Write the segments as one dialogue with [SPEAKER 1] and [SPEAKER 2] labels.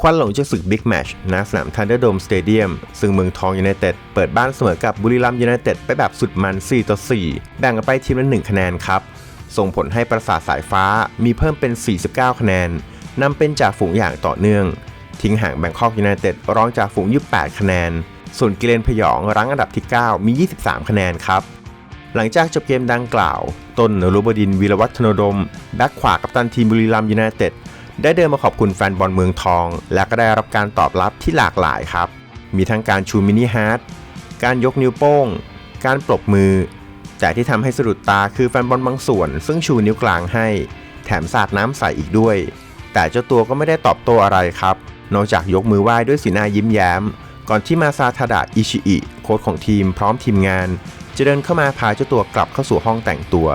[SPEAKER 1] ควันหลงจากศึกบิ๊กแมชณสนามทันเดอร์โดมสเตเดียมซึ่งเมืองทองยูไนเต็ดเปิดบ้านเสมอกับบุรีรัมย์ยูไนเต็ดไปแบบสุดมัน 4 ต่อ 4 แบ่งกันไปทีมละ1คะแนนครับ ส่งผลให้ประสาทสายฟ้ามีเพิ่มเป็น 49 คะแนนนำเป็นจ่าฝูงอย่างต่อเนื่อง ทิ้งห่างแบงคอกยูไนเต็ดรองจากฝูง 28 คะแนน ส่วนกิเลนพยองรั้งอันดับที่ 9 มี 23 คะแนนครับหลังจากจบเกมดังกล่าว ต้นนรุบดินวีรวัฒนดม แบ็คขวากัปตันทีมบุรีรัมย์ยูไนเต็ด ได้เดินมาขอบคุณแฟนบอลเมืองทอง และก็ได้รับการตอบรับที่หลากหลายครับ มีทั้งการชูมินิฮาร์ดการยกนิ้วโป้ง การปรบมือ แต่ที่ทำให้สะดุดตาคือแฟนบอลบางส่วน ซึ่งชูนิ้วกลางให้ แถมสาดน้ำใส่อีกด้วย แต่เจ้าตัวก็ไม่ได้ตอบโต้อะไรครับ นอกจากยกมือไหว้ด้วยสีหน้ายิ้มแย้ม ก่อนที่มาซาทาดะอิชิอิโค้ชของทีมพร้อมทีมงาน จะเดินเข้ามาพาเจ้าตัวกลับเข้าสู่ห้องแต่งตัว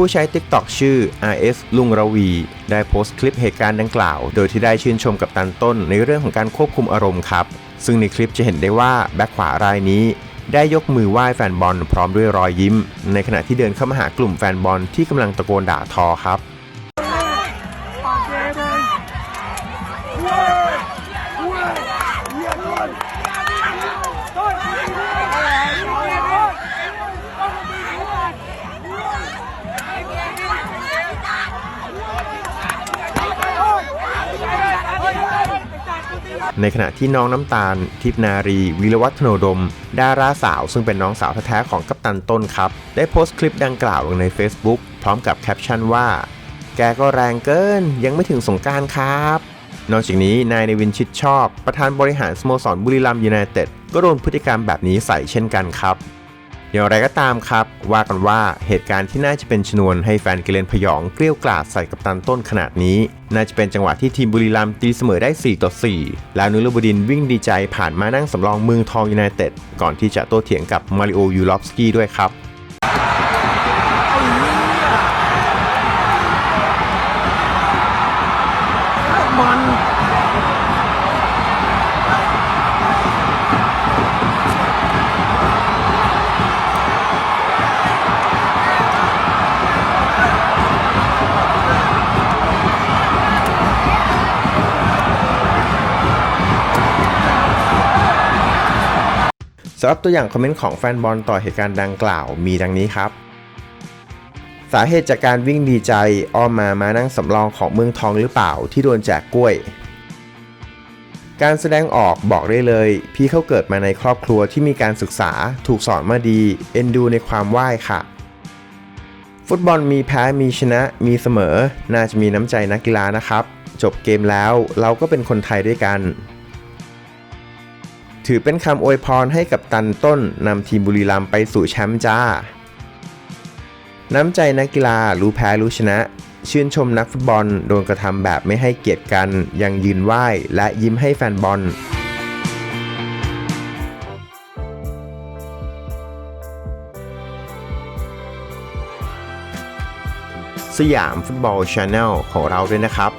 [SPEAKER 1] ผู้ใช้ TikTok ชื่อ RS ลุงระวี ได้โพสต์คลิปเหตุการณ์ดังกล่าว โดยที่ได้ชื่นชมกับตันต้นในเรื่องของการควบคุมอารมณ์ครับ ซึ่งในคลิปจะเห็นได้ว่าแบ็คขวารายนี้ ได้ยกมือไหว้แฟนบอลพร้อมด้วยรอยยิ้ม ในขณะที่เดินเข้ามาหากลุ่มแฟนบอลที่กำลังตะโกนด่าทอครับ ในขณะที่น้องน้ำตาล ทิพนารี วิรวัฒโนดม ดาราสาว ซึ่งเป็นน้องสาวแท้ๆของกัปตันต้นครับ ได้โพสต์คลิปดังกล่าวลงใน Facebook พร้อมกับแคปชั่นว่า แกก็แรงเกิน ยังไม่ถึงสงการครับ นอกจากนี้นายในวินชิดชอบ ประธานบริหารสโมสรบุรีรัมย์ยูไนเต็ดก็โดนพฤติกรรมแบบนี้ใส่เช่นกันครับ อย่างไรก็ตามครับ ว่ากันว่าเหตุการณ์ที่น่าจะเป็นชนวนให้แฟนเกเรนพยองเกลี้ยวกล่อมใส่กับตันต้นขนาดนี้ น่าจะเป็นจังหวะที่ทีมบุรีรัมย์ตีเสมอได้ 4 ต่อ 4 แล้วนุรบดินวิ่งดีใจผ่านมานั่งสำรองเมืองทองยูไนเต็ดก่อนที่จะโต้เถียงกับมาริโอยูลอฟสกี้ด้วยครับ
[SPEAKER 2] มัน
[SPEAKER 1] สำหรับตัวอย่างคอมเมนต์ของแฟนบอลต่อเหตุการณ์ดังกล่าวมีดังนี้ครับ สาเหตุจากการวิ่งดีใจอ้อมมามานั่งสำรองของเมืองทองหรือเปล่าที่โดนแจกกล้วย การแสดงออกบอกได้เลย พี่เขาเกิดมาในครอบครัวที่มีการศึกษาถูกสอนมาดีเอ็นดูในความไหว้ค่ะ ฟุตบอลมีแพ้มีชนะมีเสมอ น่าจะมีน้ำใจนักกีฬานะครับ จบเกมแล้วเราก็เป็นคนไทยด้วยกัน ถือเป็นคำอวยพรให้กับตันต้นนำทีมบุรีรัมย์ไปสู่แชมป์จ้า น้ำใจนักกีฬารู้แพ้รู้ชนะ ชื่นชมนักฟุตบอลโดนกระทำแบบไม่ให้เกียรติกัน ยังยืนไหว้และยิ้มให้แฟนบอลสยามฟุตบอลชาแนลของเราด้วยนะครับ